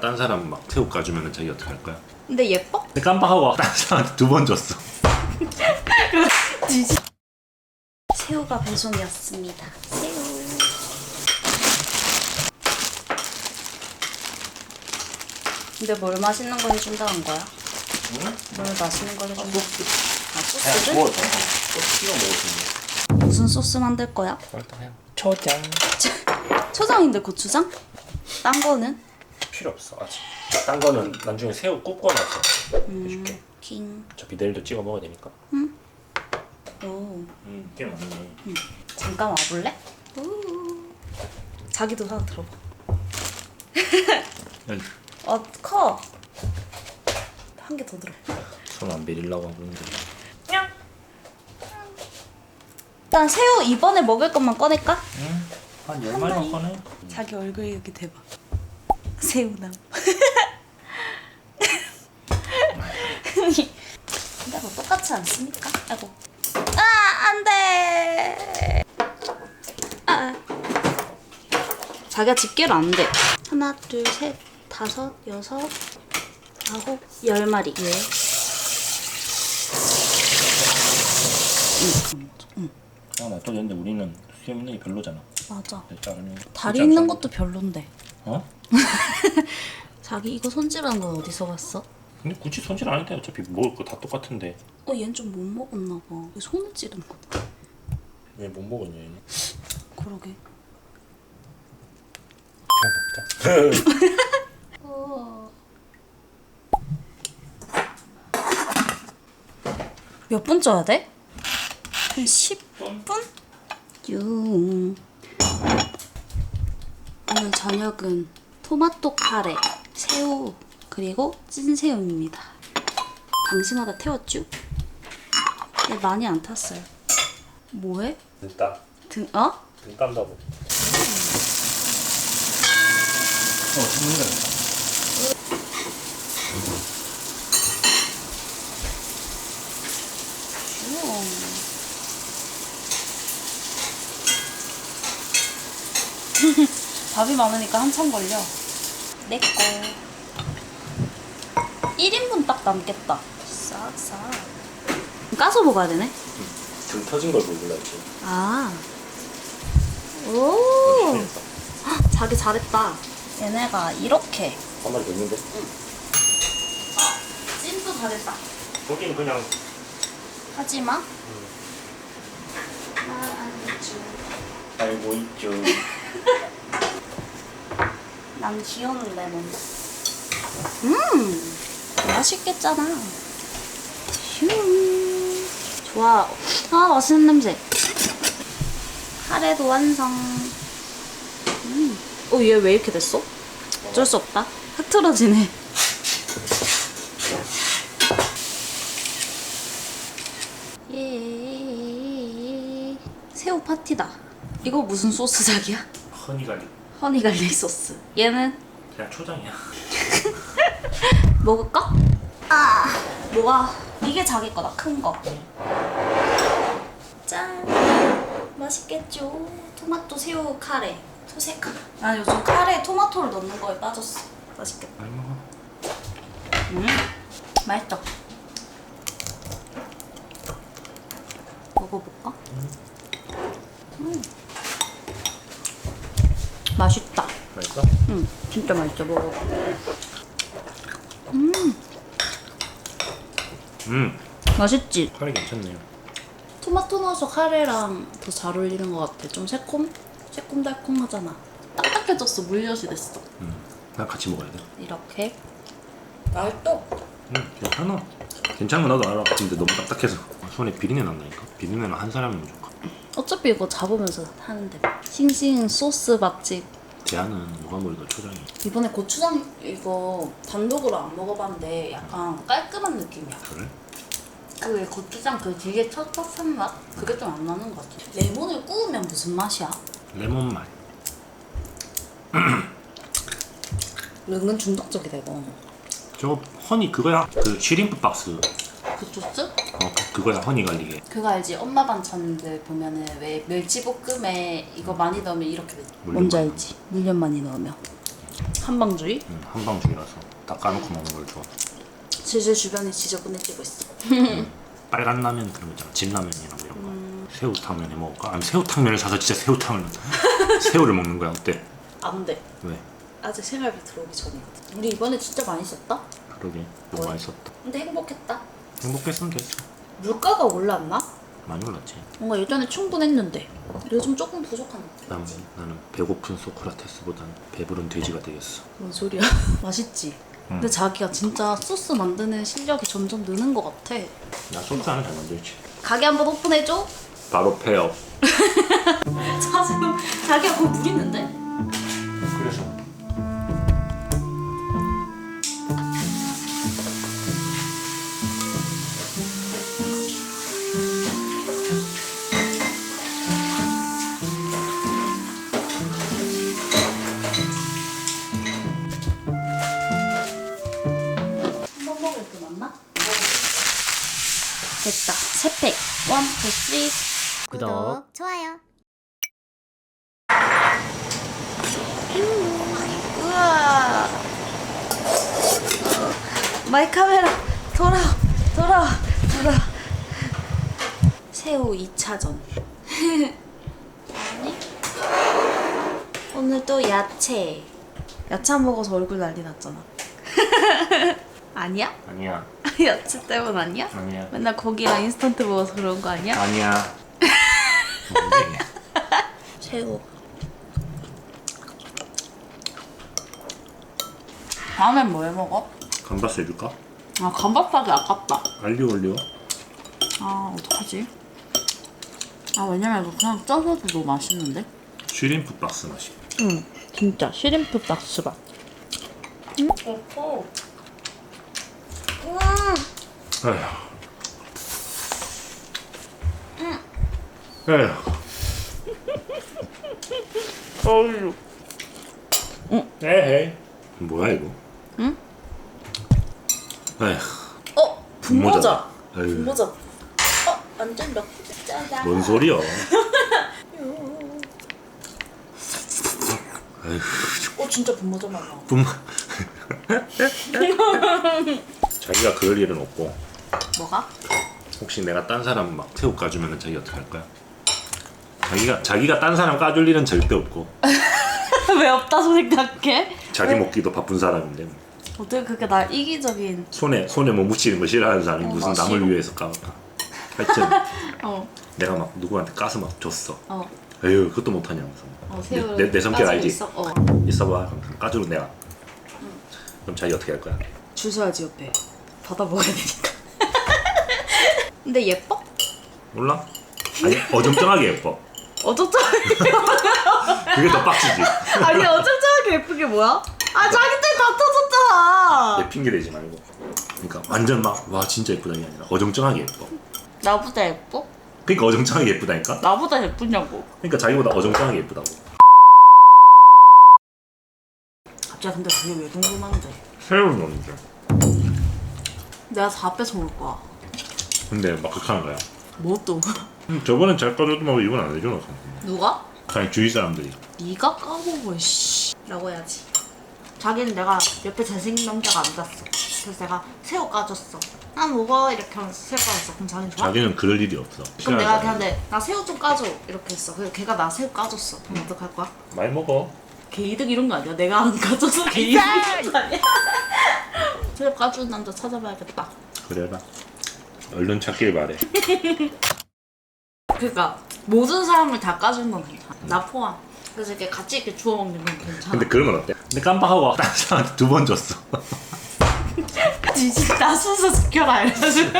딴 사람 막 새우 까주면 자기 어떻게 할 거야? 근데 예뻐? 근데 깜빡하고 딴 사람한테 두 번 줬어. 새우가 배송이었습니다. 새우. 근데 뭘 맛있는 거 해준다는 거야? 뭘 맛있는 걸 해준다? 아, 소스를? 먹을 무슨 소스 만들 거야? 초장 초장인데 고추장? 딴 거는? 필요 없어 아직. 딴 거는 나중에 새우 굽고 나서 해줄게. 음, 킹. 어차피 내일도 찍어 먹어야 되니까. 오, 음, 꽤 많네. 잠깐 와볼래? 오. 자기도 하나 들어봐. 어, 커. 한 개 더 들어. 손안 베리려고 하고 있는데. 일단 새우 이번에 먹을 것만 꺼낼까? 한 열 마리만 꺼내. 자기 얼굴 여기 대봐. 새우남. 근데 뭐 똑같지 않습니까? 아이고. 아, 안 돼. 아. 자기가 집게로 안 돼. 하나, 둘, 셋, 다섯, 여섯, 아홉, 열 마리. 예. 응, 응, 아, 나또 근데 우리는 수염 있는 게 별로잖아. 맞아. 내 자르면. 다리 있는 것도 별론데. 어? 자기 이거 손질한 건 어디서 봤어? 근데 굳이 손질 안 해도 돼. 어차피 먹을 거 다 똑같은데. 어, 얘는 좀 못 먹었나 봐. 왜 손을 찌른 거야? 왜못 먹었냐 얘는? 그러게. 그냥 먹자. 몇 분 쪄야 돼? 한 10분? 유. 오늘 저녁은 토마토 카레, 새우, 그리고 찐새우입니다. 방심하다 태웠죠? 얘 많이 안 탔어요. 뭐해? 일단 등, 어? 등 딴다고. 어, 죽는다. 우와. 밥이 많으니까 한참 걸려. 내 거. 1인분 딱 남겠다. 싹싹. 까서 먹어야 되네. 등 터진 걸 몰라 지금. 아. 오. 헉, 자기 잘했다. 얘네가 이렇게. 한 마리 더 있는데? 찐도 잘했다. 거긴 그냥 하지 마. 말안 해줘. 알고 있죠. 난 귀여운 레몬. 음, 맛있겠잖아. 휴. 좋아. 아, 맛있는 냄새. 카레도 완성. 음. 어, 얘 왜 이렇게 됐어? 어쩔 수 없다. 흐트러지네. 예. 새우 파티다. 이거 무슨 소스 자기야? 허니갈리. 허니 갈릭 소스. 얘는 그냥 초장이야. 먹을까? 아, 뭐가 이게 자기 거다 큰 거. 짠, 맛있겠죠. 토마토 새우 카레, 토세카. 나 요즘 카레에 토마토를 넣는 거에 빠졌어. 맛있겠다. 많이 먹어. 음, 맛있다. 먹어볼까? 음, 맛있다. 맛있어? 응, 진짜 맛있어. 먹어. 음, 음, 맛있지? 카레 괜찮네요. 토마토 넣어서 카레랑 더 잘 어울리는 것 같아. 좀 새콤? 새콤달콤하잖아. 딱딱해졌어. 물엿이 됐어. 음, 나 같이 먹어야 돼. 이렇게. 맛있어. 음, 괜찮아. 괜찮은 거 나도 알아. 근데 너무 딱딱해서 손에 비린내 난다니까. 비린내는 한 사람이면 좋아. 어차피 이거 잡으면서 하는데. 싱싱 소스 맛집. 대안은 누가 뭐래도 초장이야. 이번에 고추장 이거 단독으로 안 먹어봤는데 약간 깔끔한 느낌이야. 그래? 그 고추장 그 되게 텁텁한 맛? 그게 좀 안 나는 것 같아. 레몬을 구우면 무슨 맛이야? 레몬 맛. 은근 중독적이다 이거. 저거 허니 그거야. 그 쉬림프 박스. 그 소스? 어, 그, 그거야 허니갈리게. 그거 알지? 엄마 반찬들 보면은 왜 멸치볶음에 이거 많이 넣으면 이렇게 돼. 물엿 뭔지 알지? 물엿 많이 넣으면. 한방주의? 음, 한방중이라서 다 까놓고 먹는 걸 좋아. 슬슬 주변이 지저분해지고 있어. 빨간 라면 그런 거 있잖아. 진라면이나 뭐 이런 거. 새우탕면에 먹을까? 아니 새우탕면을 사서 진짜 새우탕을 새우를 먹는 거야 어때? 안 돼. 왜? 아직 생활비 들어오기 전이거든. 우리 이번에 진짜 많이 썼다? 그러게 너무 많이 썼다. 근데 행복했다. 행복했으면 됐어. 물가가 올랐나? 많이 올랐지. 뭔가 예전에 충분했는데 요즘 조금 부족한 느낌. 난, 나는 배고픈 소크라테스보단 배부른 돼지가 되겠어. 뭔 소리야? 맛있지? 근데 자기가 진짜 소스 만드는 실력이 점점 느는 것 같아. 나 소스 하나 잘 만들지. 가게 한번 오픈해줘. 바로 폐업. 자 지금 자기가 그거 누리는데? 원, 투, 쓰리. 구독, 좋아요. 우와. 마이 카메라 돌아 돌아 돌아. 새우 2차전. 아니? 오늘 또 야채. 야채 안 먹어서 얼굴 난리 났잖아. 아니야? 아니야 야채 때문 아니야? 아니야 맨날 고기랑 인스턴트 먹어서 그런 거 아니야? 아니야. 뭔데? 새우. 다음엔 뭐 해 먹어? 감바스 해줄까? 아 감바스하기 아깝다. 알리오 올리오. 아 어떡하지? 아 왜냐면 이거 그냥 쪄서도 너무 맛있는데? 슈림프 박스 맛이. 응 진짜 시림프 박스밥. 음? 오. 음. 에휴. 에휴. 어휴. 에헤이. 뭐야 이거? 응? 에휴. 어 분모자. 에휴. 분모자. 어 완전 몇 짜자. 뭔 소리야? 에휴. 어 진짜 분모자 맛나. 뿜. 자기가 그럴 일은 없고 뭐가? 혹시 내가 딴 사람 막 새우 까주면 자기 어떻게 할 거야? 자기가 자기가 딴 사람 까줄 일은 절대 없고 왜 없다고 생각해? 자기 먹기도 바쁜 사람인데 어떻게 그렇게 날 이기적인 손에 손에 뭐 묻히는 거 싫어하는 사람이 어, 무슨 나 남을 싫어. 위해서 까볼까? 하여튼 어 내가 막 누구한테 까서 막 줬어. 어. 에휴 그것도 못하냐면서 어, 내, 새우를 내, 내 성격 알지? 있어? 어. 있어봐 그럼 까주로 내가 그럼 자기 어떻게 할 거야? 줄 서야지 옆에 받아 먹어야 되니까 근데 예뻐? 몰라? 아니 어정쩡하게 예뻐 어정쩡하게 그게 더 빡치지 아니 어정쩡하게 예쁜 게 뭐야? 아 자기 때다 터졌잖아 내 핑계 대지 말고 그러니까 완전 막 와 진짜 예쁘다 이게 아니라 어정쩡하게 예뻐 나보다 예뻐? 그러니까 어정쩡하게 예쁘다니까? 나보다 예쁘냐고 그러니까 자기보다 어정쩡하게 예쁘다고 갑자기 근데 그게 왜 궁금한데 새우는 언제? 내가 다 뺏어 먹을 거야. 근데 막 그렇게 하는 거야. 뭐 또? 음, 저번엔 잘 까줘도 막 이건 안 해주나 누가? 그냥 주위 사람들이. 네가 까먹어 씨. 라고 해야지. 자기는 내가 옆에 잘생긴 남자가 앉았어. 그래서 내가 새우 까줬어. 아 먹어. 이렇게 하면서 새우 까줬어. 그럼 자기는 좋아? 자기는 그럴 일이 없어. 그럼 내가 싫어하지. 내, 나 새우 좀 까줘. 이렇게 했어. 그래서 걔가 나 새우 까줬어. 그럼 어떡할 거야? 많이 먹어. 걔 이득 이런 거 아니야? 내가 안 까줘서 걔 이득 이런 거 아니야? 새우 까주는 남자 찾아봐야겠다. 그래라. 얼른 찾길 바래. 그러니까 모든 사람을 다 까주는 건 괜찮아. 나 포함. 그래서 이렇게 같이 이렇게 주워 먹는 건 괜찮아. 근데 그러면 어때? 근데 깜빡하고 다른 사람한테 두 번 줬어. 나 순서 지켜라 이래가지고